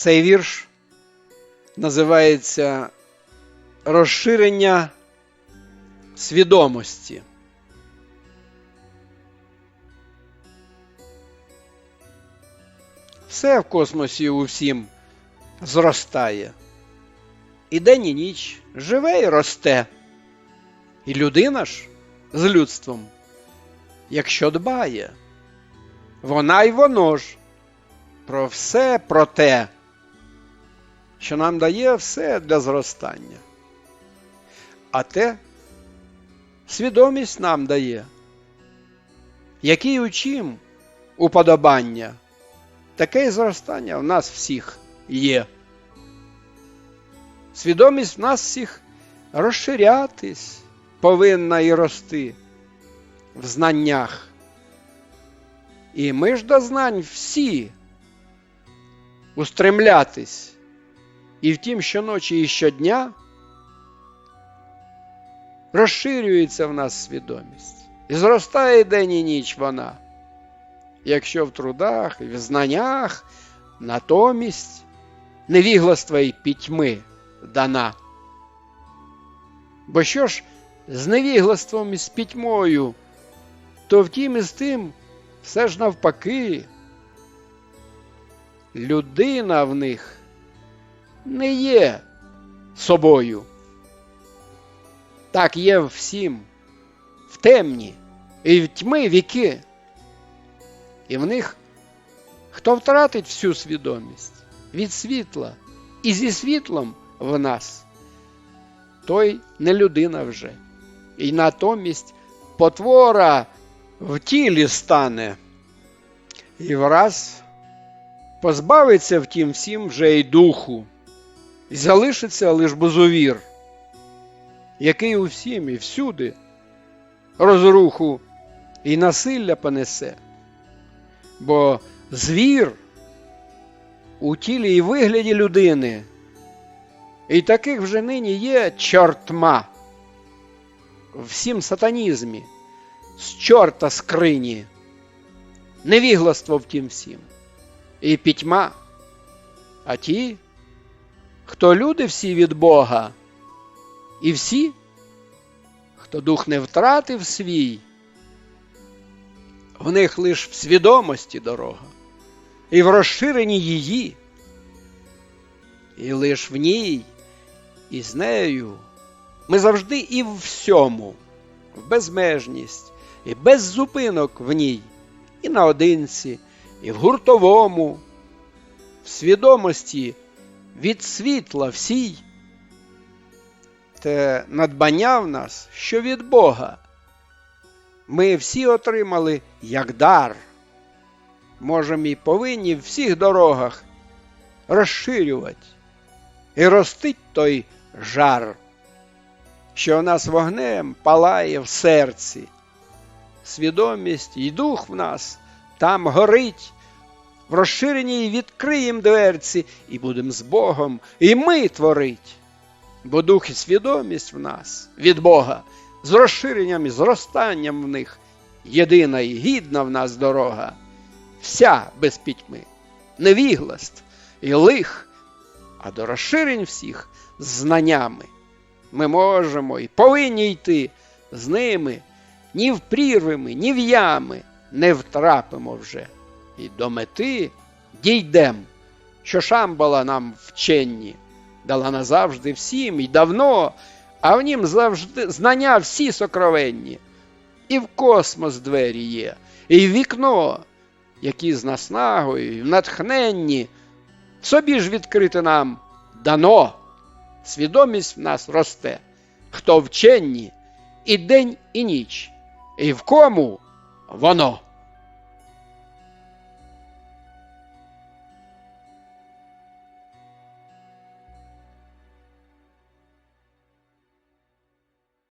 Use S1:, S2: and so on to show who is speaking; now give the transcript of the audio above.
S1: Цей вірш називається Розширення свідомості. Все в космосі усім зростає. І день і ніч живе і росте. І людина ж з людством, якщо дбає, вона й воно ж про все про те, що нам дає все для зростання. А те свідомість нам дає, який учим уподобання, таке й зростання в нас всіх є. Свідомість в нас всіх розширятись повинна і рости в знаннях. І ми ж до знань всі устремлятись. І втім, щоночі і щодня розширюється в нас свідомість. І зростає день і ніч вона. Якщо в трудах і в знаннях натомість невігластва й пітьми дана. Бо що ж з невіглаством і з пітьмою, то втім і з тим все ж навпаки. Людина в них не є собою. Так є всім в темні і в тьми віки. І в них хто втратить всю свідомість від світла і зі світлом в нас, той не людина вже. І натомість потвора в тілі стане. І враз позбавиться втім всім вже й духу, залишиться лиш безовір, який у всім і всюди розруху і насилля понесе. Бо звір у тілі і вигляді людини, і таких вже нині є чортма всім сатанізмі, з чорта скрині, невігластво втім всім, і пітьма, а ті, хто люди всі від Бога, і всі, хто дух не втратив свій, в них лиш в свідомості дорога, і в розширенні її, і лиш в ній, і з нею. Ми завжди і в всьому, в безмежність, і без зупинок в ній, і наодинці, і в гуртовому, в свідомості від світла всій. Те надбання в нас, що від Бога. Ми всі отримали як дар. Можемо і повинні в всіх дорогах розширювати і ростить той жар, що у нас вогнем палає в серці. Свідомість і дух в нас там горить. В розширенні відкриєм дверці і будем з Богом, і ми творить. Бо дух і свідомість в нас від Бога з розширенням і зростанням в них єдина і гідна в нас дорога, вся без пітьми, невігласт і лих, а до розширень всіх з знаннями. Ми можемо і повинні йти з ними, ні в прірвими, ні в ями не втрапимо вже. І до мети дійдем, що Шамбала нам вченні, дала назавжди всім і давно, а в нім завжди знання всі сокровенні. І в космос двері є, і в вікно, які з наснагою, і в натхненні. Собі ж відкрити нам дано, свідомість в нас росте, хто вченні і день, і ніч, і в кому воно.